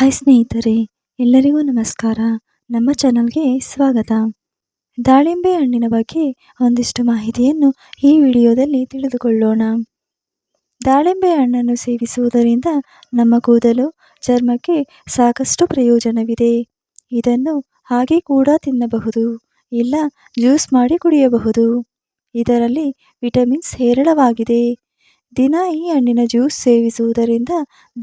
Hi ಸ್ನೇಹಿತರೆ, ಎಲ್ಲರಿಗೂ ನಮಸ್ಕಾರ. ನಮ್ಮ ಚಾನಲ್ಗೆ ಸ್ವಾಗತ. ದಾಳಿಂಬೆ ಹಣ್ಣಿನ ಬಗ್ಗೆ ಒಂದಿಷ್ಟು ಮಾಹಿತಿಯನ್ನು ಈ ವಿಡಿಯೋದಲ್ಲಿ ತಿಳಿದುಕೊಳ್ಳೋಣ. ದಾಳಿಂಬೆ ಹಣ್ಣನ್ನು ಸೇವಿಸುವುದರಿಂದ ನಮ್ಮ ಕೂದಲು, ಚರ್ಮಕ್ಕೆ ಸಾಕಷ್ಟು ಪ್ರಯೋಜನವಿದೆ. ಇದನ್ನು ಹಾಗೆ ಕೂಡ ತಿನ್ನಬಹುದು, ಇಲ್ಲ ಜ್ಯೂಸ್ ಮಾಡಿ ಕುಡಿಯಬಹುದು. ಇದರಲ್ಲಿ ವಿಟಮಿನ್ಸ್ ಹೇರಳವಾಗಿದೆ. ದಿನ ಈ ಹಣ್ಣಿನ ಜ್ಯೂಸ್ ಸೇವಿಸುವುದರಿಂದ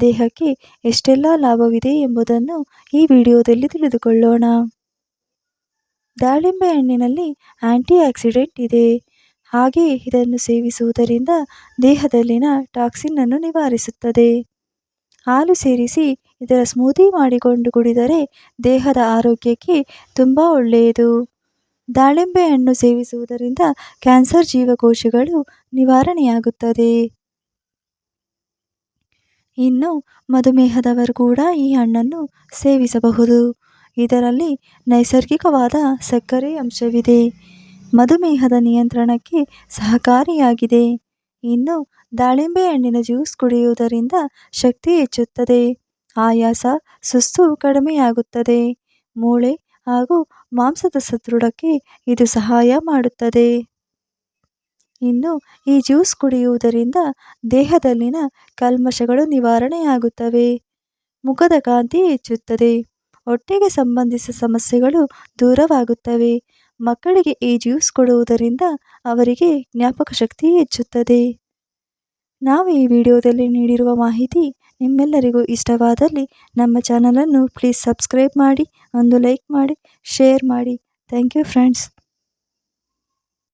ದೇಹಕ್ಕೆ ಎಷ್ಟೆಲ್ಲ ಲಾಭವಿದೆ ಎಂಬುದನ್ನು ಈ ವಿಡಿಯೋದಲ್ಲಿ ತಿಳಿದುಕೊಳ್ಳೋಣ. ದಾಳಿಂಬೆ ಹಣ್ಣಿನಲ್ಲಿ ಆ್ಯಂಟಿ ಆಕ್ಸಿಡೆಂಟ್ ಇದೆ. ಹಾಗೆ ಇದನ್ನು ಸೇವಿಸುವುದರಿಂದ ದೇಹದಲ್ಲಿನ ಟಾಕ್ಸಿನ್ ಅನ್ನು ನಿವಾರಿಸುತ್ತದೆ. ಹಾಲು ಸೇರಿಸಿ ಇದರ ಸ್ಮೂದಿ ಮಾಡಿಕೊಂಡು ಕುಡಿದರೆ ದೇಹದ ಆರೋಗ್ಯಕ್ಕೆ ತುಂಬ ಒಳ್ಳೆಯದು. ದಾಳಿಂಬೆ ಹಣ್ಣು ಸೇವಿಸುವುದರಿಂದ ಕ್ಯಾನ್ಸರ್ ಜೀವಕೋಶಗಳು ನಿವಾರಣೆಯಾಗುತ್ತದೆ. ಇನ್ನು ಮಧುಮೇಹದವರು ಕೂಡ ಈ ಹಣ್ಣನ್ನು ಸೇವಿಸಬಹುದು. ಇದರಲ್ಲಿ ನೈಸರ್ಗಿಕವಾದ ಸಕ್ಕರೆ ಅಂಶವಿದೆ. ಮಧುಮೇಹದ ನಿಯಂತ್ರಣಕ್ಕೆ ಸಹಕಾರಿಯಾಗಿದೆ. ಇನ್ನು ದಾಳಿಂಬೆ ಹಣ್ಣಿನ ಜ್ಯೂಸ್ ಕುಡಿಯುವುದರಿಂದ ಶಕ್ತಿ ಹೆಚ್ಚುತ್ತದೆ. ಆಯಾಸ, ಸುಸ್ತು ಕಡಿಮೆಯಾಗುತ್ತದೆ. ಮೂಳೆ ಹಾಗೂ ಮಾಂಸದ ಸದೃಢಕ್ಕೆ ಇದು ಸಹಾಯ ಮಾಡುತ್ತದೆ. ಇನ್ನು ಈ ಜ್ಯೂಸ್ ಕುಡಿಯುವುದರಿಂದ ದೇಹದಲ್ಲಿನ ಕಲ್ಮಶಗಳು ನಿವಾರಣೆಯಾಗುತ್ತವೆ. ಮುಖದ ಕಾಂತಿ ಹೆಚ್ಚುತ್ತದೆ. ಹೊಟ್ಟೆಗೆ ಸಂಬಂಧಿಸಿದ ಸಮಸ್ಯೆಗಳು ದೂರವಾಗುತ್ತವೆ. ಮಕ್ಕಳಿಗೆ ಈ ಜ್ಯೂಸ್ ಕೊಡುವುದರಿಂದ ಅವರಿಗೆ ಜ್ಞಾಪಕ ಶಕ್ತಿ ಹೆಚ್ಚುತ್ತದೆ. ನಾವು ಈ ವಿಡಿಯೋದಲ್ಲಿ ನೀಡಿರುವ ಮಾಹಿತಿ ನಿಮ್ಮೆಲ್ಲರಿಗೂ ಇಷ್ಟವಾದಲ್ಲಿ ನಮ್ಮ ಚಾನಲನ್ನು ಪ್ಲೀಸ್ ಸಬ್ಸ್ಕ್ರೈಬ್ ಮಾಡಿ, ಒಂದು ಲೈಕ್ ಮಾಡಿ, ಶೇರ್ ಮಾಡಿ. Thank you friends.